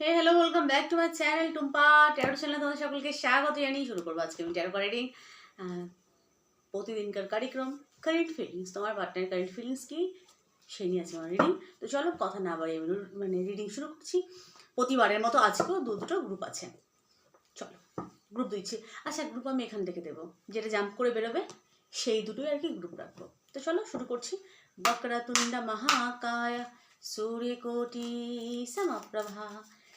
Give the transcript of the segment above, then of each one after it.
Hey hello welcome back to my channel Tumpa tarot চ্যানেলে তোমাদের সকলকে স্বাগত জানিয়ে শুরু করব আজকে আমি ট্যারো রিডিং প্রতিদিনকার কার্যক্রম কারেন্ট ফিলিংস তোমার পার্টনার কারেন্ট ফিলিংস কি? সেই নিয়ে আছে আমার রিডিং তো চলো কথা না বাড়ি মানে রিডিং শুরু করছি। প্রতিবারের মতো আজকেও দু দুটো গ্রুপ আছে। চলো গ্রুপ দিচ্ছি। আচ্ছা গ্রুপ আমি এখান থেকে দেবো। যেটা জাম্প করে বেরোবে, সেই দুটোই আর কি গ্রুপ রাখব। তো চলো, শুরু করছি। বক্রতুণ্ড মহাকায় সূর্যকোটি সমপ্রভা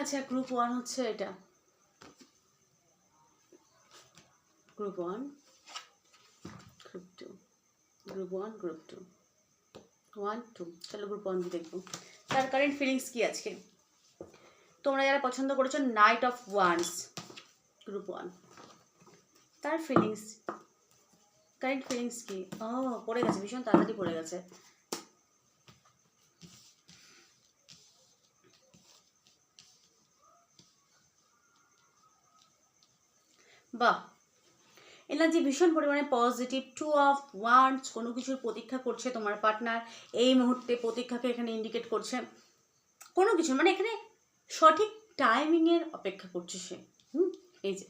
আচ্ছা গ্রুপ ওয়ান হচ্ছে এটা। Group one group two group one group two one two চলো গ্রুপ ওয়ান দেখব। তার কারেন্ট ফিলিংস কি আজকে? তোমরা যারা পছন্দ করেছ knight of wands group one তার ফিলিংস কারেন্ট ফিলিংস কি? ও, পড়ে গেছে, ভীষণ তাড়াতাড়ি পড়ে গেছে। বাহ। এনার্জি ভীষণ পরিমাণে পজিটিভ টু অফ ওয়ান্স কোনো কিছুর প্রতীক্ষা করছে তোমার পার্টনার এই মুহূর্তে প্রতীক্ষাকে এখানে ইন্ডিকেট করছে। কোনো কিছু মানে এখানে সঠিক টাইমিংয়ের অপেক্ষা করছে সে। হুম, এই যে।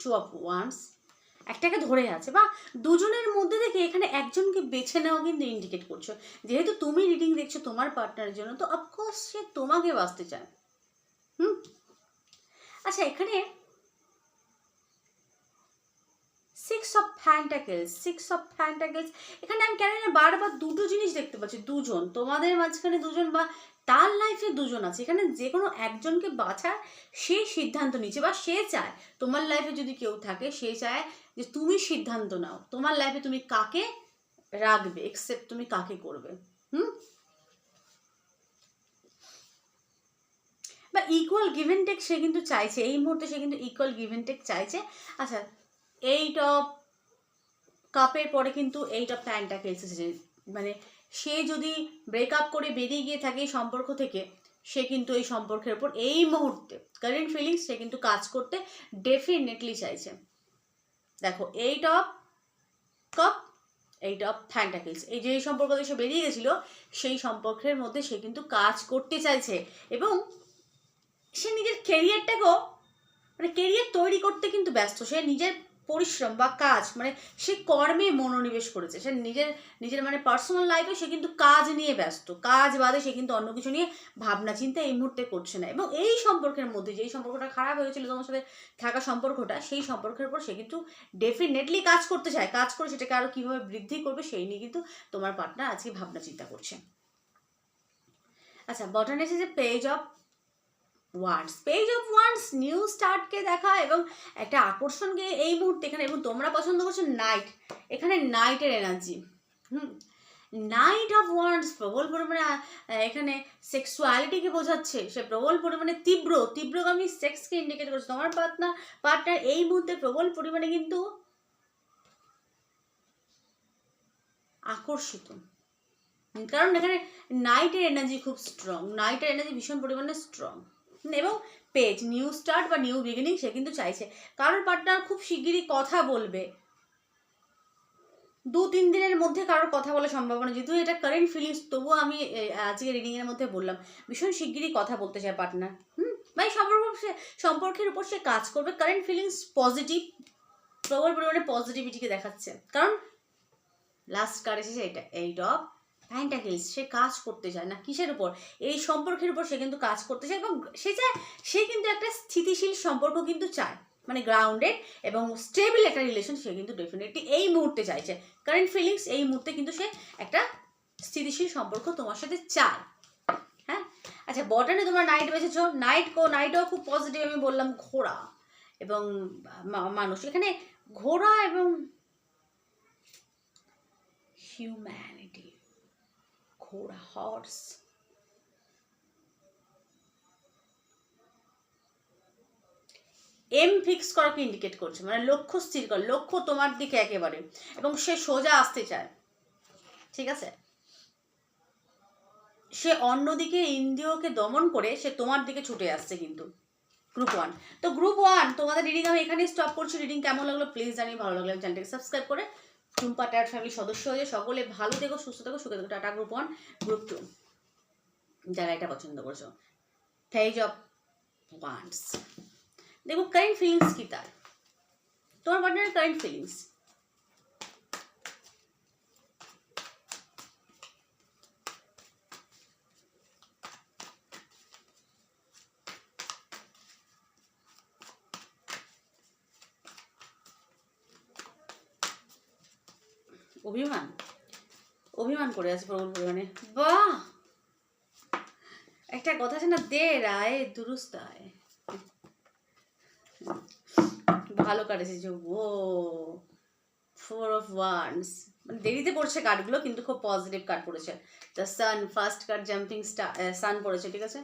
টু অফ ওয়ান্স একটাকে ধরে আছে। বা দুজনের মধ্যে থেকে এখানে একজনকে বেছে নেওয়া কিন্তু ইন্ডিকেট করছ। যেহেতু তুমি রিডিং দেখছ তোমার পার্টনারের জন্য, তো অফকোর্স সে তোমাকে বাঁচতে চায়। হুম আচ্ছা এখানে six of pentacles six of pentacles এখানে আমি কেন বারবার দুটো জিনিস দেখতে পাচ্ছি, দুজন। তোমাদের মাঝখানে দুজন বা তার লাইফে দুজন আছে। এখানে যে কোনো একজনকে বাছার সে সিদ্ধান্ত নিচ্ছে বা সে চায়। তোমার লাইফে যদি কেউ থাকে, সে চায় যে তুমি সিদ্ধান্ত নাও। তোমার লাইফে তুমি কাকে রাখবে এক্সেপ্ট তুমি কাকে করবে। হুম? বা ইকুয়াল গিভেন টেক সে কিন্তু চাইছে। এই মুহূর্তে সে কিন্তু ইকুয়াল গিভেন টেক চাইছে। আচ্ছা এইট অফ কাপের পরে কিন্তু এইট অফ প্যান্টাকে এসেছে মানে সে যদি ব্রেকআপ করে বেরিয়ে গিয়ে থাকে এই সম্পর্ক থেকে, সে কিন্তু এই সম্পর্কের উপর এই মুহূর্তে কারেন্ট ফিলিংস সে কিন্তু কাজ করতে ডেফিনেটলি চাইছে। দেখো eight of cup eight of pentacles এই যে সম্পর্ক সে বেরিয়ে গেছিল, সেই সম্পর্কের মধ্যে সে কিন্তু কাজ করতে চাইছে এবং সে নিজের কেরিয়ারটাকেও মানে কেরিয়ার তৈরি করতে কিন্তু ব্যস্ত। সে নিজের পরিশ্রম বা কাজ মানে সে কর্মে মনোনিবেশ করেছে। সে নিজের নিজের মানে পার্সোনাল লাইফে সে কিন্তু কাজ নিয়ে ব্যস্ত। কাজ বাদে সে কিন্তু অন্য কিছু নিয়ে ভাবনা চিন্তা এই মুহূর্তে করছে না। এবং এই সম্পর্কের মধ্যে যেই সম্পর্কটা খারাপ হয়েছিল তোমার সাথে থাকা সম্পর্কটা, সেই সম্পর্কের উপর সে কিন্তু ডেফিনেটলি কাজ করতে চায়। কাজ করে সেটাকে আরও কীভাবে বৃদ্ধি করবে সেই নিয়ে কিন্তু তোমার পার্টনার আজকে ভাবনা চিন্তা করছে। আচ্ছা বটন এসে যে page of swords page of swords new স্টার্টকে দেখা এবং একটা আকর্ষণকে এই মুহূর্তে এখানে, এবং তোমরা পছন্দ করছ নাইট এখানে নাইটের energy hmm? Knight of swords প্রবল পরিমাণে এখানে সেক্সুয়ালিটিকে বোঝাচ্ছে, সে প্রবল পরিমাণে তীব্র, তীব্রগামী সেক্সকে ইন্ডিকেট করছে। তোমার পার্টনার পার্টনার এই মুহূর্তে প্রবল পরিমাণে কিন্তু আকর্ষিত। কারণ এখানে নাইটের এনার্জি খুব স্ট্রং নাইটের এনার্জি ভীষণ পরিমাণে স্ট্রং এবং পেজ নিউ স্টার্ট বা নিউ বিগিনিং সে কিন্তু চাইছে। কারোর পার্টনার খুব শিগগিরই কথা বলবে। দু, তিন দিনের মধ্যে কারোর কথা বলার সম্ভাবনা যেহেতু এটা কারেন্ট ফিলিংস তবুও আমি আজকে রিডিংয়ের মধ্যে বললাম, ভীষণ শিগগিরই কথা বলতে চায় পার্টনার হুম? ভাই সম্পর্ক সে, সম্পর্কের উপর সে কাজ করবে। কারেন্ট ফিলিংস পজিটিভ প্রবল পরিমাণে পজিটিভিটিকে দেখাচ্ছে। কারণ লাস্ট কার এসেছে এটা এইট অফ প্যান্টাকিলস সে কাজ করতে চায় না কিসের উপর? এই সম্পর্কের উপর সে কিন্তু কাজ করতে চায় এবং সে চায়, সে কিন্তু একটা স্থিতিশীল সম্পর্ক কিন্তু চায়। মানে গ্রাউন্ডেড এবং স্টেবল একটা রিলেশন সে কিন্তু ডেফিনেটলি এই মুহূর্তে চাইছে। কারেন্ট ফিলিংস এই মুহূর্তে কিন্তু সে একটা স্থিতিশীল সম্পর্ক তোমার সাথে চায়। হ্যাঁ? আচ্ছা বটনে তোমরা নাইট বেছেছো নাইট কো নাইটও খুব পজিটিভ আমি বললাম ঘোড়া এবং মানুষ। এখানে ঘোড়া এবং হিউম্যানিটি ঘোড়া হর্স এম ফিক্স করাকে ইন্ডিকেট করছে? মানে লক্ষ্য স্থির কর, লক্ষ্য তোমার দিকে একেবারে, এবং সে সোজা আসতে চায়। ঠিক আছে? সে অন্যদিকে ইন্দ্রিয়কে দমন করে সে তোমার দিকে ছুটে আসছে কিন্তু গ্রুপ ওয়ান তো গ্রুপ ওয়ান তোমাদের রিডিং আমি এখানেই স্টপ করছি। রিডিং কেমন লাগল প্লিজ জানিয়ে ভালো লাগল চ্যানেলটাকে সাবস্ক্রাইব করে টুম্পা ট্যাট ফ্যামিলির সদস্য হয়ে সকলে ভালো থেকো, সুস্থ থেকো, সুখে থেকো। Tata group one, group two. যারা এটা পছন্দ করছ। ফেজ অফ ওয়ান্স দেখো কারেন্ট ফিলিংস কী তার? তোমার পার্টনারের কারেন্ট ফিলিংস অভিমান? অভিমান করে আছে প্রবল পরিমাণে। বাহ! একটা কথা আছে না, দে রায় দুরুস্ত ভালো কাটেছে যে, ও ফোর অফ ওয়ান্স মানে দেরিতে পড়ছে কার্ডগুলো কিন্তু খুব পজিটিভ কার্ড পড়েছে। The sun first card jumping sun পড়েছে, ঠিক আছে?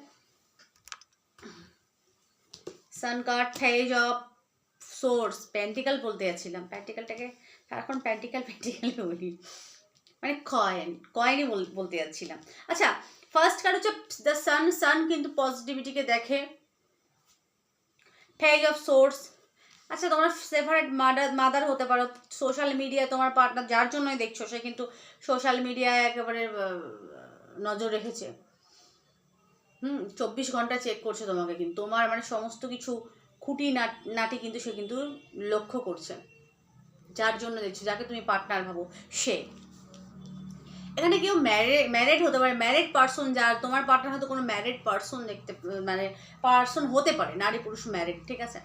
Sun card page of swords, pentacle বলতে যাচ্ছিলাম। প্যান্টিকালটাকে এখন প্যান্টিকাল প্যান্টিকাল বলি। মানে কয়েন, কয়েনই বলতে যাচ্ছিলাম। আচ্ছা ফার্স্ট কার্ড হচ্ছে দ্য সান সান কিন্তু পজিটিভিটিকে দেখে। ফেজ অফ সোর্স আচ্ছা তোমার সেপারেট মাদার মাদার হতে পারো। সোশ্যাল মিডিয়া তোমার পার্টনার যার জন্যই দেখছ, সে কিন্তু সোশ্যাল মিডিয়ায় একেবারে নজর রেখেছে। হুম, চব্বিশ ঘণ্টা চেক করছে তোমাকে কিন্তু। তোমার মানে সমস্ত কিছু খুঁটি নাট- কিন্তু সে কিন্তু লক্ষ্য করছে। যার জন্য দেখছ, যাকে তুমি পার্টনার ভাবো, সে। এখানে কেউ ম্যারে ম্যারেড হতে পারে ম্যারেড পার্সন যার, তোমার পার্টনার হয়তো কোনো ম্যারেড পার্সন দেখতে মানে পার্সন হতে পারে, নারী পুরুষ ম্যারেড ঠিক আছে?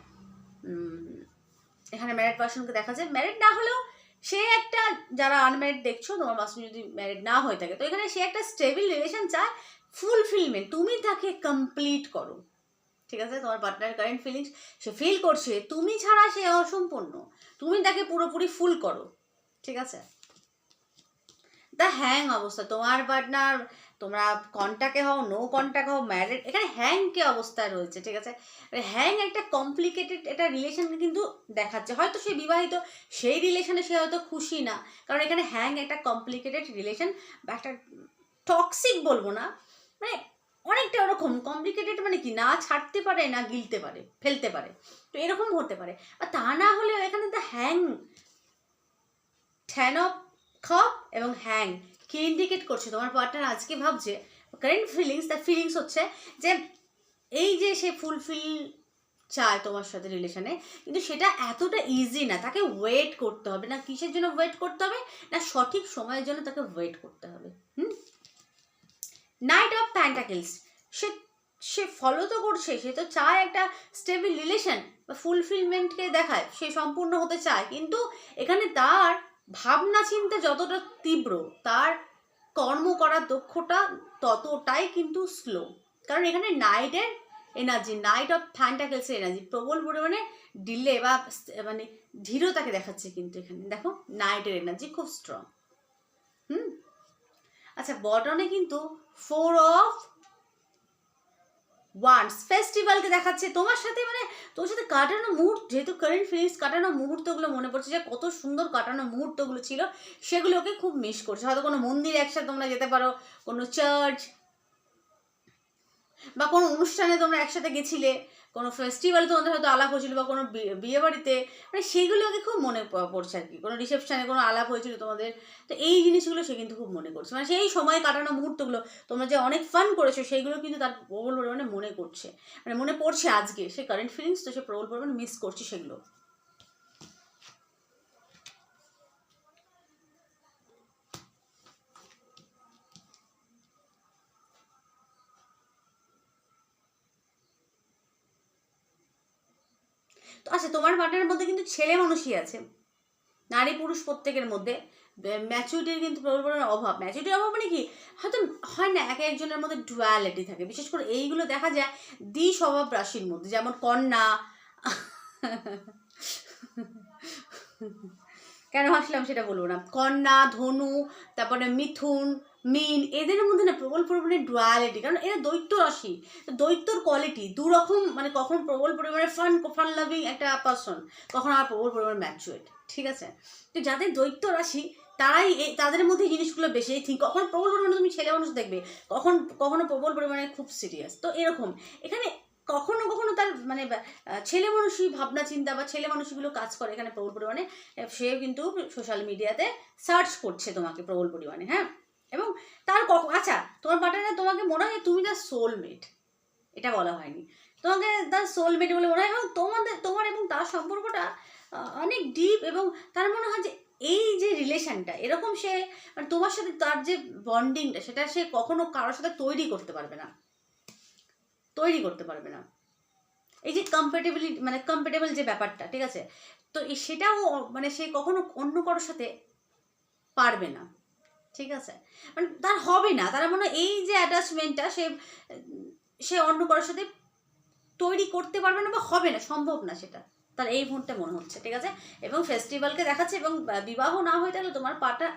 এখানে ম্যারেড পার্সনকে দেখা যায়। ম্যারেড না হলেও সে একটা, যারা আনম্যারিড দেখছ, তোমার মাসুম যদি ম্যারেড না হয়ে থাকে, তো এখানে সে একটা স্টেবল রিলেশন চায় ফুলফিলমেন্ট তুমি তাকে কমপ্লিট করো। ঠিক আছে? তোমার পার্টনার কারেন্ট ফিলিংস সে ফিল করছে, তুমি ছাড়া সে অসম্পূর্ণ। তুমি তাকে পুরোপুরি ফুল করো। ঠিক আছে? দ্য হ্যাং অবস্থা, তোমার পার্টনার তোমরা কন্ট্যাক্টে হও নো কন্ট্যাক্ট হও ম্যারিড এখানে হ্যাং কে অবস্থায় রয়েছে, ঠিক আছে? হ্যাং একটা কমপ্লিকেটেড একটা রিলেশনকে কিন্তু দেখাচ্ছে। হয়তো সে বিবাহিত, সেই রিলেশনে সে হয়তো খুশি না। কারণ এখানে হ্যাং একটা কমপ্লিকেটেড রিলেশন বা একটা টক্সিক বলব না। মানে অনেকটা ওরকম কমপ্লিকেটেড মানে কি? না ছাড়তে পারে, না গিলতে পারে, ফেলতে পারে। তো এরকম হতে পারে। আর তা না হলেও এখানে দ্য হ্যাং ঠ্যান খপ এবং হ্যাং কি ইন্ডিকেট করছে? তোমার পার্টনার আজকে ভাবছে কারেন্ট ফিলিংস তার ফিলিংস হচ্ছে যে এই যে সে ফুলফিল চায় তোমার সাথে রিলেশনে কিন্তু সেটা এতটা ইজি না। তাকে ওয়েট করতে হবে। না কিসের জন্য ওয়েট করতে হবে? না সঠিক সময়ের জন্য তাকে ওয়েট করতে হবে। হুম? নাইট অফ প্যান্টাকেলস সে সে ফলো তো করছে, সে তো চায় একটা স্টেবল রিলেশন বা ফুলফিলমেন্টকে দেখায়, সে সম্পূর্ণ হতে চায়। কিন্তু এখানে তার ভাবনা চিন্তা যতটা তীব্র, তার কর্ম করার দক্ষতা ততটাই কিন্তু স্লো কারণ এখানে নাইটের এনার্জি নাইট অফ ফ্যান্টাকেলসের এনার্জি প্রবল পরিমাণে ডিলে বা মানে ধীরতাকে দেখাচ্ছে কিন্তু এখানে। দেখো নাইটের এনার্জি খুব স্ট্রং হুম? আচ্ছা বটনে কিন্তু ফোর অফ ওয়ান্স ফেস্টিভ্যালকে দেখাচ্ছে। তোমার সাথে মানে তোমার সাথে কাটানো মুহূর্ত, যেহেতু কারেন্ট ফিলিংস কাটানো মুহূর্তগুলো মনে পড়ছে, যে কত সুন্দর কাটানো মুহূর্তগুলো ছিল, সেগুলোকে খুব মিস করছে। হয়তো কোনো মন্দির একসাথে তোমরা যেতে পারো, কোনো চার্চ বা কোনো অনুষ্ঠানে তোমরা একসাথে গেছিলে কোনো ফেস্টিভ্যালে তোমাদের হয়তো আলাপ হয়েছিল বা কোনো বিয়ে- বাড়িতে মানে সেইগুলো আগে খুব মনে পড়ছে আর কি। কোনো রিসেপশানে কোনো আলাপ হয়েছিল তোমাদের, তো এই জিনিসগুলো সে কিন্তু খুব মনে করছে। মানে সেই সময় কাটানো মুহূর্তগুলো, তোমরা যে অনেক ফান করেছ, সেইগুলো কিন্তু তার প্রবল পরিমাণে মনে করছে। মানে মনে পড়ছে আজকে, সে কারেন্ট ফিলিংস তো সে প্রবল পরিমাণে মিস করছে সেগুলো। তো আচ্ছা তোমার পার্টনারের মধ্যে কিন্তু ছেলে মানুষই আছে। নারী পুরুষ প্রত্যেকের মধ্যে। ম্যাচুরিটির কিন্তু প্রবল অভাব। ম্যাচুরিটির অভাব মানে কি? হয়তো হয় না, এক একজনের মধ্যে ডুয়ালিটি থাকে। বিশেষ করে এইগুলো দেখা যায় দ্বি স্বভাব রাশির মধ্যে, যেমন কন্যা। কেন হাসলাম সেটা বলব না। কন্যা, ধনু, তারপরে মিথুন মিন এদের মধ্যে না প্রবল পরিমাণে ডুয়ালিটি কারণ এরা দৈত্য রাশি দৈত্যর কোয়ালিটি দু রকম মানে কখন প্রবল পরিমাণে ফান ফান লাভিং একটা পার্সন কখন আর প্রবল পরিমাণে ম্যাচুয়েট ঠিক আছে? তো যাদের দৈত্য রাশি তারাই তাদের মধ্যে জিনিসগুলো বেশি এই থিঙ্ক কখন প্রবল পরিমাণে তুমি ছেলে মানুষ দেখবে, কখন, কখনো প্রবল পরিমাণে খুব সিরিয়াস তো এরকম। এখানে কখনো কখনো তার মানে ছেলে মানুষই ভাবনা, চিন্তা বা ছেলে মানুষগুলো কাজ করে এখানে প্রবল পরিমাণে সেও কিন্তু সোশ্যাল মিডিয়াতে সার্চ করছে তোমাকে প্রবল পরিমাণে হ্যাঁ? এবং তার কখন আচ্ছা তোমার পার্টনার তোমাকে মনে হয় তুমি তার সোলমেট এটা বলা হয়নি। তোমাকে তার সোলমেট বলে মনে হয় এবং তোমাদের, তোমার এবং তার সম্পর্কটা অনেক ডিপ এবং তার মনে হয় যে এই যে রিলেশনটা এরকম সে মানে তোমার সাথে তার যে বন্ডিংটা সেটা সে কখনো কারোর সাথে তৈরি করতে পারবে না। তৈরি করতে পারবে না। এই যে কম্পেটেবিলিটি মানে কম্পেটেবল যে ব্যাপারটা, ঠিক আছে? তো সেটাও মানে সে কখনো অন্য কারোর সাথে পারবে না। ঠিক আছে? মানে তার হবে না। তারা মনে এই যে অ্যাটাচমেন্টটা সে সে অন্য কারোর সাথে তৈরি করতে পারবে না বা হবে না, সম্ভব না সেটা। তার এই মুহূর্তে মনে হচ্ছে, ঠিক আছে? এবং ফেস্টিভ্যালকে দেখাচ্ছে এবং বিবাহ না হয়ে থাকলে তোমার পাটা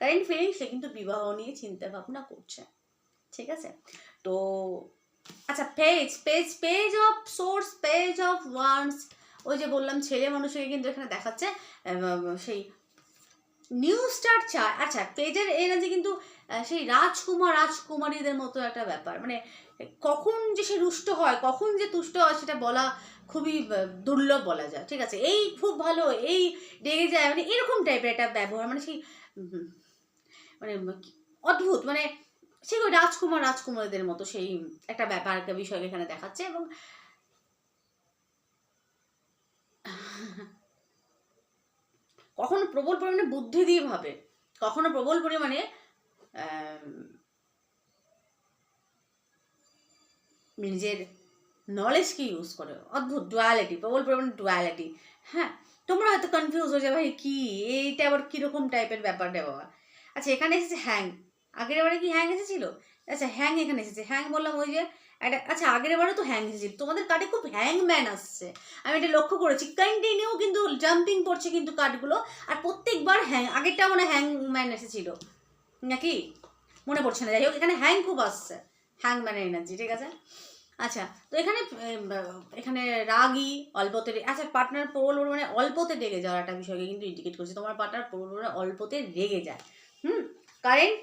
কারেন্ট ফিলিং সে কিন্তু বিবাহ নিয়ে চিন্তা ভাবনা করছে। ঠিক আছে? তো আচ্ছা page page page of swords page of wands ওই যে বললাম, ছেলে মানুষকে কিন্তু এখানে দেখাচ্ছে সেই নিউ স্টার চায়। আচ্ছা পেজের এনার্জি কিন্তু সেই রাজকুমার, রাজকুমারীদের মতো একটা ব্যাপার। মানে কখন যে সে রুষ্ট হয়, কখন যে তুষ্ট হয়, সেটা বলা খুবই দুর্লভ বলা যায়। ঠিক আছে? এই খুব ভালো, এই রেগে যায় মানে এরকম টাইপের একটা ব্যবহার। মানে সেই মানে অদ্ভুত। মানে সেই রাজকুমার, রাজকুমারীদের মতো সেই একটা ব্যাপার, একটা বিষয় এখানে দেখাচ্ছে এবং কখনো প্রবল পরিমাণে বুদ্ধি দিয়ে ভাবে, কখনো প্রবল পরিমাণে নিজের নলেজকে ইউজ করে। অদ্ভুত ডুয়ালিটি প্রবল পরিমাণে ডুয়ালিটি হ্যাঁ তোমরা হয়তো কনফিউজ হয়ে যাবে, ভাই, কি? এইটা আবার কীরকম টাইপের ব্যাপারটা বাবা? আচ্ছা এখানে এসেছে হ্যাং আগের বারে কি হ্যাং এসেছিল? আচ্ছা হ্যাং এখানে এসেছে। হ্যাং বললাম ওই যে একটা আচ্ছা আগের বারে তো হ্যাং এসেছিল তোমাদের কার্ডে খুব হ্যাং ম্যান আসছে। আমি এটা লক্ষ্য করেছি। কন্টিনিউ কিন্তু জাম্পিং করছে কিন্তু কার্ডগুলো আর প্রত্যেকবার হ্যাং আগেরটা মনে হ্যাং ম্যান এসেছিল। নাকি? মনে পড়ছে না। যাই হোক, এখানে হ্যাং খুব আসছে। হ্যাং ম্যানের এনার্জি ঠিক আছে? আচ্ছা তো এখানে এখানে রাগি, অল্পতে আচ্ছা পার্টনার প্রবল মানে অল্পতে রেগে যাওয়ার একটা বিষয়কে কিন্তু ইন্ডিকেট করছে। তোমার পার্টনার প্রবল মানে অল্পতে রেগে যায়। হুম? কারেন্ট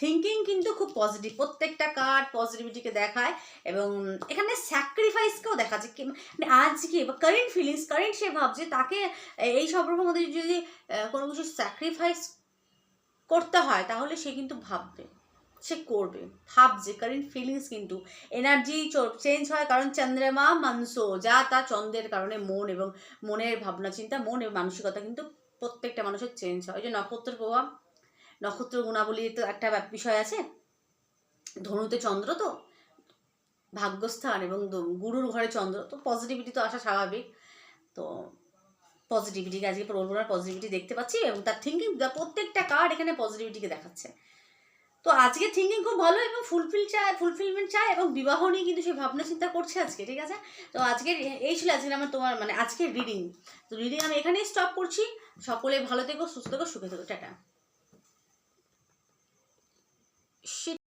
থিঙ্কিং কিন্তু খুব পজিটিভ প্রত্যেকটা কার্ড পজিটিভিটিকে দেখায় এবং এখানে স্যাক্রিফাইসকেও দেখাচ্ছে কি মানে আজকে বা কারেন্ট ফিলিংস কারেন্ট সে ভাবছে, তাকে এই সব রকম মধ্যে যদি কোনো কিছু স্যাক্রিফাইস করতে হয়, তাহলে সে কিন্তু ভাববে, সে করবে, ভাবছে। কারেন্ট ফিলিংস কিন্তু এনার্জি চেঞ্জ হয় কারণ চন্দ্রমা মানসো, যা তা চন্দ্রের কারণে মন এবং মনের ভাবনা, চিন্তা, মন এবং মানসিকতা কিন্তু প্রত্যেকটা মানুষের চেঞ্জ হয়। ওই যে নক্ষত্রের প্রভাব নক্ষত্র গুণাবলীর তো একটা বিষয় আছে। ধনুতে চন্দ্র তো, ভাগ্যস্থান এবং গুরুর ঘরে চন্দ্র, তো পজিটিভিটি তো আসা স্বাভাবিক। তো পজিটিভিটিকে আজকে প্রবল পজিটিভিটি দেখতে পাচ্ছি এবং তার থিঙ্কিং প্রত্যেকটা কার্ড এখানে পজিটিভিটিকে দেখাচ্ছে। তো আজকে থিঙ্কিং খুব ভালো এবং ফুলফিল চায় ফুলফিলমেন্ট চায় এবং বিবাহ নিয়ে কিন্তু সে ভাবনা চিন্তা করছে আজকে, ঠিক আছে? তো আজকে এই ছিল আজকে আমার তোমার মানে আজকের রিডিং তো রিডিং আমি এখানেই স্টপ করছি। সকলে ভালো থেকো, সুস্থ থেকো, সুখে থেকো। টাটা। should